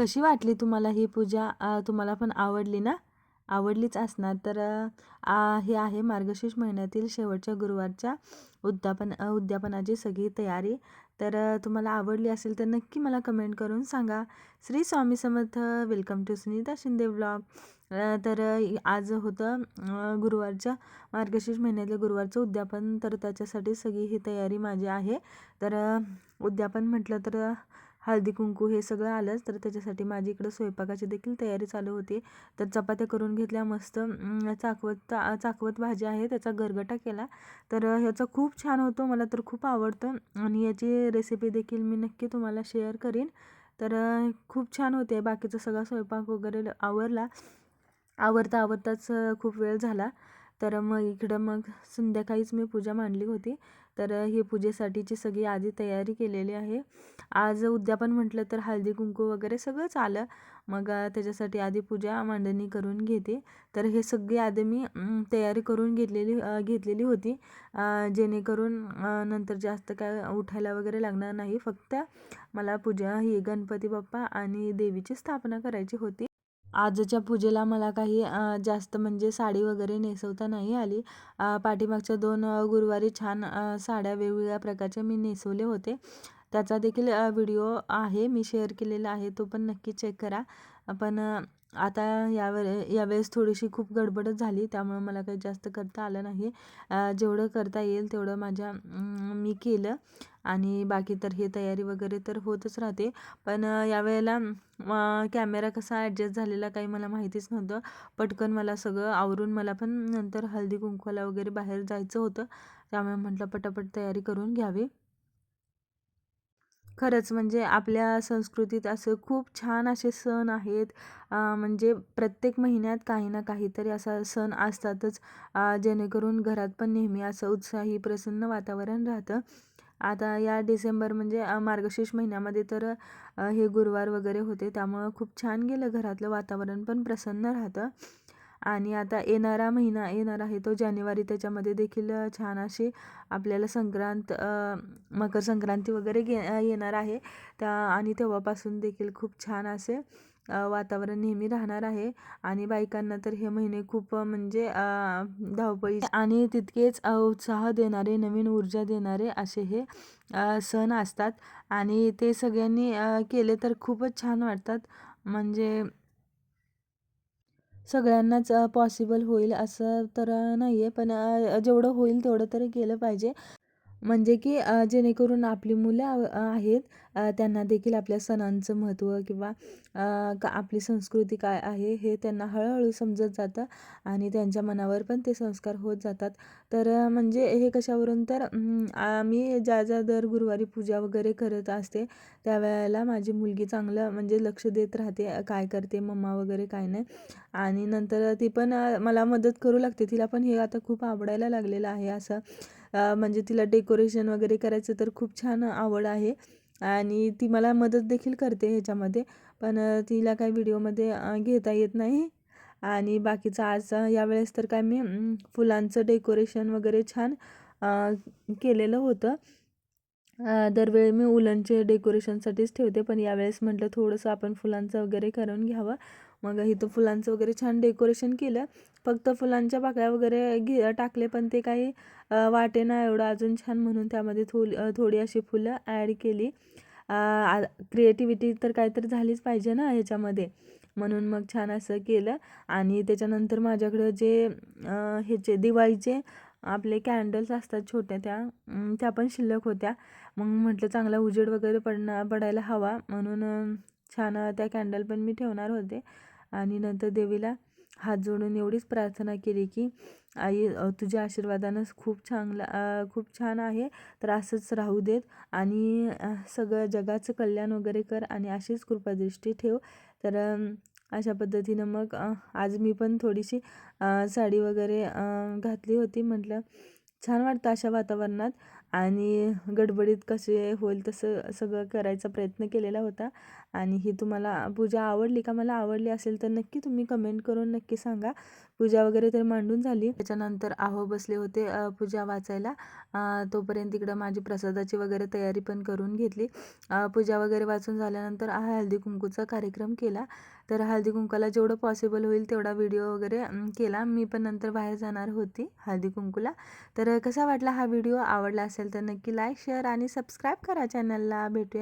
कशी वाटली तुम्हाला ही पूजा? तुम्हाला पण आवडली ना? आवडलीच असणार. तर आ हे आहे मार्गशीर्ष महिन्यातील शेवटच्या गुरुवारच्या उद्यापन उद्यापनाची सगळी तयारी. तर तुम्हाला आवडली असेल तर नक्की मला कमेंट करून सांगा. Shri Swami Samarth welcome to Sunita Shinde blog. तर आज होतं गुरुवारच्या मार्गशीर्ष महिन्यातलं गुरुवारचं उद्यापन. तर त्याच्यासाठी सगळी ही तयारी माझी आहे. तर उद्यापन म्हटलं तर हळदी कुंकू हे सगळं आलंच तर त्याच्यासाठी माझी इकडं स्वयंपाकाची देखील तयारी चालू होती. तर चपात्या करून घेतल्या मस्त चाकवत चाकवत भाजी आहे त्याचा गरगटा केला. तर ह्याचा खूप छान होतो मला तर खूप आवडतं आणि याची रेसिपी देखील मी नक्की तुम्हाला शेअर करीन. तर खूप छान होते बाकीचा सगळा स्वयंपाक वगैरे आवरला. आवरता आवरताच खूप वेळ झाला. तर मग इकडं मग संध्याकाळीच मी पूजा मांडली होती. तर हे पूजेसाठीची सगळी आधी तयारी केलेली आहे. आज उद्या पण म्हटलं तर हळदी कुंकू वगैरे सगळंच आलं. मग त्याच्यासाठी आधी पूजा मांडणी करून घेते. तर हे सगळी आधी मी तयारी करून घेतलेली घेतलेली होती. जेणेकरून नंतर जास्त काय उठायला वगैरे लागणार नाही. फक्त मला पूजा ही गणपती बाप्पा आणि देवीची स्थापना करायची होती. आजच्या पूजेला मला काही जास्त म्हणजे साडी वगैरे नेसवता नाही आली. पाठीमागच्या दोन गुरुवारी छान साड्या वेगवेगळ्या प्रकारच्या मी नेसवले होते. त्याचा देखील व्हिडिओ आहे. मी शेअर केलेला आहे. तो पण नक्की चेक करा. पण आता यावेळे यावेळेस थोडीशी खूप गडबडच झाली त्यामुळं मला काही जास्त करता आलं नाही. जेवढं करता येईल तेवढं माझ्या मी केलं. आणि बाकी तर हे तयारी वगैरे तर होतच राहते. पण यावेळेला कॅमेरा कसा ॲडजस्ट झालेला काही मला माहितीच नव्हतं. पटकन मला सगळं आवरून मला पण नंतर हळदी कुंकवाला वगैरे बाहेर जायचं होतं. त्यामुळे म्हटलं पटापट तयारी करून घ्यावी. खरंच म्हणजे आपल्या संस्कृतीत असं खूप छान असे सण आहेत. म्हणजे प्रत्येक महिन्यात काही ना काहीतरी असा सण असतातच. जेणेकरून घरात पण नेहमी असं उत्साही प्रसन्न वातावरण राहतं. आता या डिसेंबर म्हणजे मार्गशीर्ष महिन्यामध्ये तर हे गुरुवार वगैरे होते. त्यामुळं खूप छान गेलं. घरातलं वातावरण पण प्रसन्न राहतं. आणि आता येणारा महिना येणार आहे तो जानेवारी. त्याच्यामध्ये देखील छान अशी आपल्याला संक्रांत मकर संक्रांती वगैरे गे येणार आहे. त्या आणि तेव्हापासून देखील खूप छान असे वातावरण नेहमी राहणार आहे. आणि बायकांना तर हे महिने खूप म्हणजे धावपळी आणि तितकेच उत्साह देणारे नवीन ऊर्जा देणारे असे हे सण असतात. आणि ते सगळ्यांनी केले तर खूपच छान वाटतात. म्हणजे सगळ्यांनाच पॉसिबल होईल असं तर नाही आहे पण जेवढं होईल तेवढं तरी केलं पाहिजे. म्हणजे की जेणेकरून आपली मुलं आहेत त्यांना देखील आपल्या सणांचं महत्त्व किंवा का आपली संस्कृती काय आहे हे त्यांना हळूहळू समजत जातं आणि त्यांच्या मनावर पण ते संस्कार होत जातात. तर म्हणजे हे कशावरून तर आम्ही ज्या ज्या दर गुरुवारी पूजा वगैरे करत असते त्यावेळेला माझी मुलगी चांगलं म्हणजे लक्ष देत राहते काय करते मम्मा वगैरे काय नाही. आणि नंतर ती पण मला मदत करू लागते. तिला पण हे आता खूप आवडायला लागलेलं आहे असं. म्हणजे तिला डेकोरेशन वगैरे करायचं तर खूप छान आवड आहे. आणि ती मला मदत देखील करते ह्याच्यामध्ये. पण तिला काही व्हिडिओमध्ये घेता येत नाही. आणि बाकीचं आज यावेळेस तर काय मी फुलांचं डेकोरेशन वगैरे छान केलेलं होतं. दरवेळी मी उलनचे डेकोरेशनसाठीच ठेवते. पण यावेळेस म्हटलं थोडंसं आपण फुलांचं वगैरे करून घ्यावं. मग इथं फुलांचं वगैरे छान डेकोरेशन केलं. फक्त फुलांच्या पाकळ्या वगैरे घे टाकले पण ते काही वाटे वाटेना एवढं अजून छान म्हणून त्यामध्ये थोडी थोडी अशी फुलं ॲड केली. क्रिएटिव्हिटी तर काहीतरी झालीच पाहिजे ना ह्याच्यामध्ये. म्हणून मग छान असं केलं. आणि त्याच्यानंतर माझ्याकडं जे ह्याचे दिवाळीचे आपले कॅन्डल्स असतात छोट्या त्या त्या पण शिल्लक होत्या. मग म्हटलं चांगला उजेड वगैरे पडणं पडायला हवा. म्हणून छान त्या कॅन्डल पण मी ठेवणार होते. आणि नंतर देवीला हात जोडून एवढीच प्रार्थना केली की आई तुझ्या आशीर्वादानं खूप चांगला खूप छान आहे तर असंच राहू देत आणि सगळं जगाचं कल्याण वगैरे कर आणि अशीच कृपादृष्टी ठेव. तर अशा पद्धतीनं मग आज मी पण थोडीशी साडी वगैरे घातली होती. म्हटलं छान वाटतं अशा वातावरणात. आणि गडबडीत कसे होईल तसं सगळं करायचा प्रयत्न केलेला होता. आणि ही तुम्हाला पूजा आवडली का मला आवडली असेल तर नक्की तुम्ही कमेंट करून नक्की सांगा. पूजा वगैरे तर मांडून झाली. त्याच्यानंतर आहो बसले होते पूजा वाचायला. तोपर्यंत इकडं माझी प्रसादाची वगैरे तयारी पण करून घेतली. पूजा वगैरे वाचून झाल्यानंतर हा हळदी कुंकूचा कार्यक्रम केला. तर हळदी कुंकूला जेवढं पॉसिबल होईल तेवढा व्हिडिओ वगैरे केला. मी पण नंतर बाहेर जाणार होती हळदी कुंकूला. तर कसा वाटला हा व्हिडिओ आवडला असेल तर नक्की लाईक शेअर आणि सबस्क्राईब करा चॅनलला भेटूया.